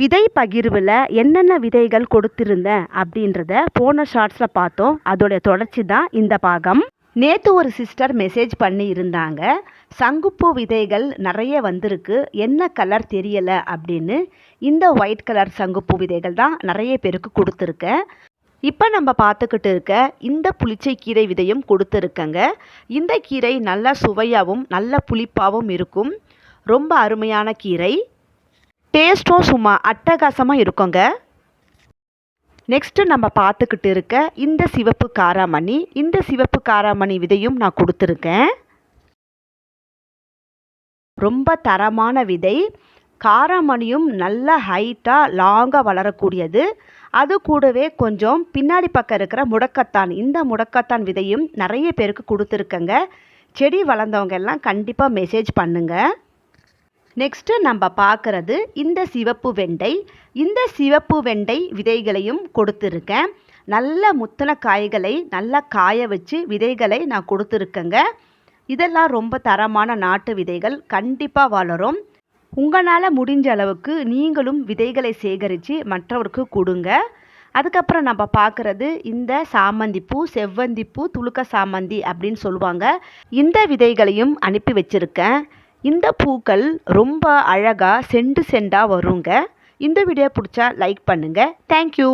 விதை பகிர்வில் என்னென்ன விதைகள் கொடுத்துருந்தேன் அப்படின்றத போன ஷார்ட்ஸில் பார்த்தோம். அதோடைய தொடர்ச்சி தான் இந்த பாகம். நேற்று ஒரு சிஸ்டர் மெசேஜ் பண்ணி இருந்தாங்க சங்குப்பூ விதைகள் நிறைய வந்திருக்கு. என்ன கலர் தெரியலை அப்படின்னு. இந்த ஒயிட் கலர் சங்குப்பூ விதைகள் தான் நிறைய பேருக்கு கொடுத்துருக்கேன் இப்போ நம்ம பார்த்துக்கிட்டு இருக்க இந்த புளிச்சை கீரை விதையும் கொடுத்துருக்கங்க. இந்த கீரை நல்ல சுவையாகவும் நல்ல புளிப்பாகவும் இருக்கும். ரொம்ப அருமையான கீரை. டேஸ்ட்டும் சும்மா அட்டகாசமாக இருக்குங்க. நெக்ஸ்ட்டு நம்ம பார்த்துக்கிட்டு இருக்க இந்த சிவப்பு காராமணி இந்த சிவப்பு காராமணி விதையும் நான் கொடுத்துருக்கேன். ரொம்ப தரமான விதை. காராமணியும் நல்ல ஹைட்டாக லாங்காக வளரக்கூடியது. அது கூடவே கொஞ்சம் பின்னாடி பக்கம் இருக்கிற முடக்கத்தான் இந்த முடக்கத்தான் விதையும் நிறைய பேருக்கு கொடுத்துருக்கங்க. செடி வளர்ந்தவங்க எல்லாம் கண்டிப்பாக மெசேஜ் பண்ணுங்கள் நெக்ஸ்ட்டு நம்ம பார்க்குறது இந்த சிவப்பு வெண்டை. இந்த சிவப்பு வெண்டை விதைகளையும் கொடுத்துருக்கேன். நல்ல முத்தின காய்களை நல்லா காய வச்சு விதைகளை நான் கொடுத்துருக்கேங்க. இதெல்லாம் ரொம்ப தரமான நாட்டு விதைகள். கண்டிப்பாக வளரும். உங்களால் முடிஞ்ச அளவுக்கு நீங்களும் விதைகளை சேகரித்து மற்றவருக்கு கொடுங்க. அதுக்கப்புறம் நம்ம பார்க்குறது இந்த சாமந்திப்பூ செவ்வந்திப்பூ துளுக்க சாமந்தி அப்படின்னு சொல்லுவாங்க. இந்த விதைகளையும் அனுப்பி வச்சுருக்கேன். இந்த பூக்கள் ரொம்ப அழகாக செண்டு செண்டாக வருங்க. இந்த வீடியோ பிடிச்சா லைக் பண்ணுங்கள் தேங்க்யூ